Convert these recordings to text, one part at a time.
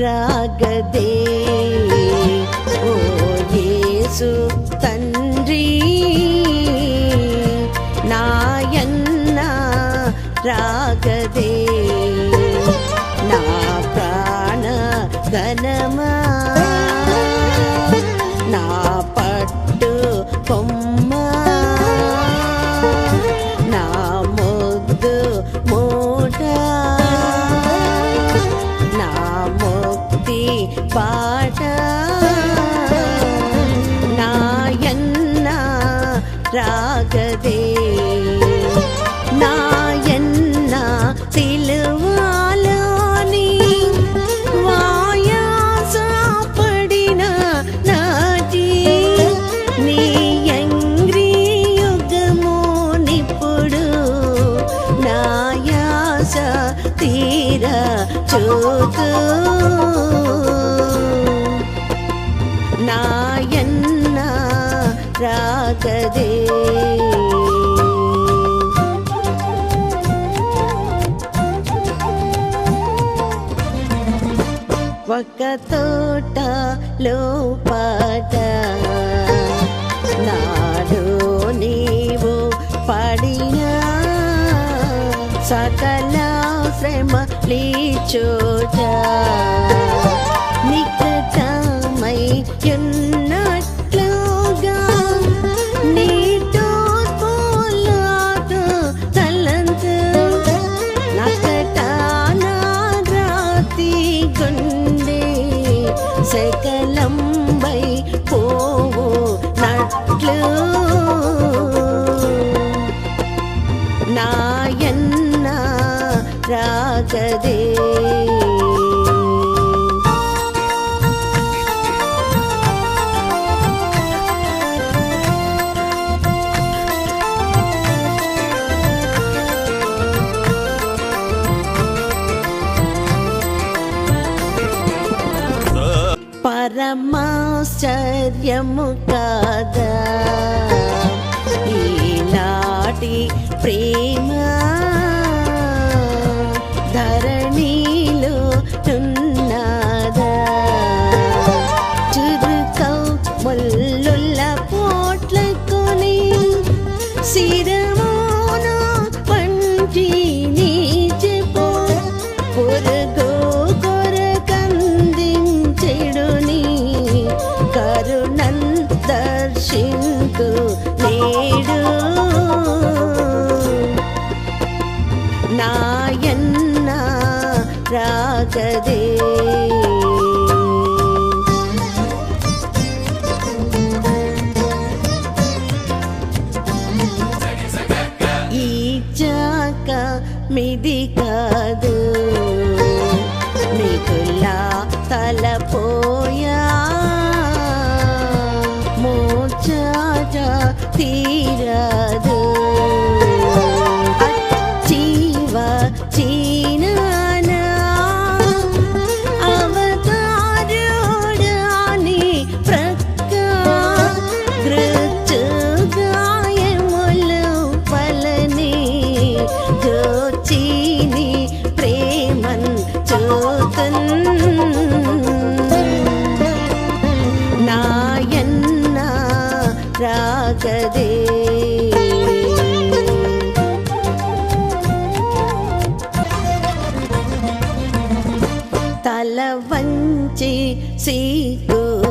రాగదే. ఓ యేసు తండ్రి నాయన్న రాగదే. నా ప్రాణ ఘనమా నా పట్టు పాట. నాయన్న రాగదే నాయన్న సిలువాలోని వాయాసపడిన నాటి నీ యంగ్రి యుగమో నిప్పుడు నాయాస తీర చూతూ రాగదే ఒక తోటలో పాట నాడు నీవు పడిన సకల శ్రమ లీచోట నికటమై పరమాశ్చర్యము కాదా? ఈనాటి ప్రేమ రాగదే ఈ చాక మిది కాదు. తలపోయా మోచాట తీరదు. రాగదే తల వంచి సీకునా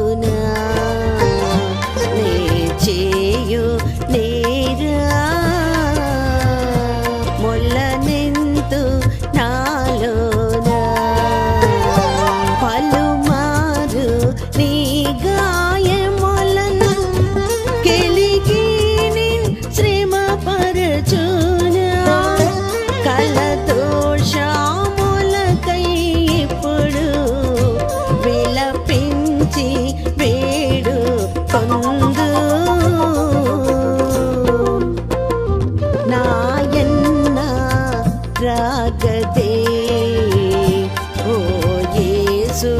యేసు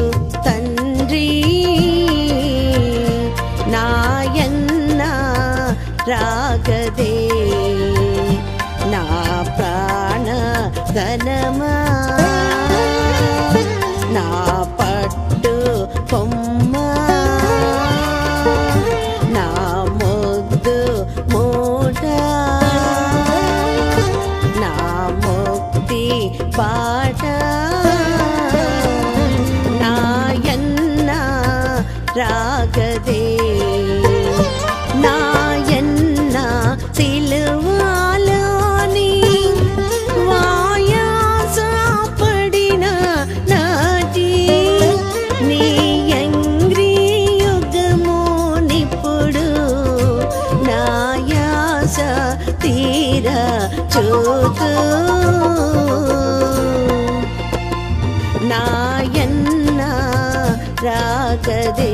తండ్రి నాయన్న రాగదే నా ప్రాణ ధనమా రాగదే నాయన్న సిలువాలోని వాయాస పడిన నాటి నీ యంగ్రీ యుగము నిప్పుడు నాయాస తీర చూతూ నాయన్న రాగదే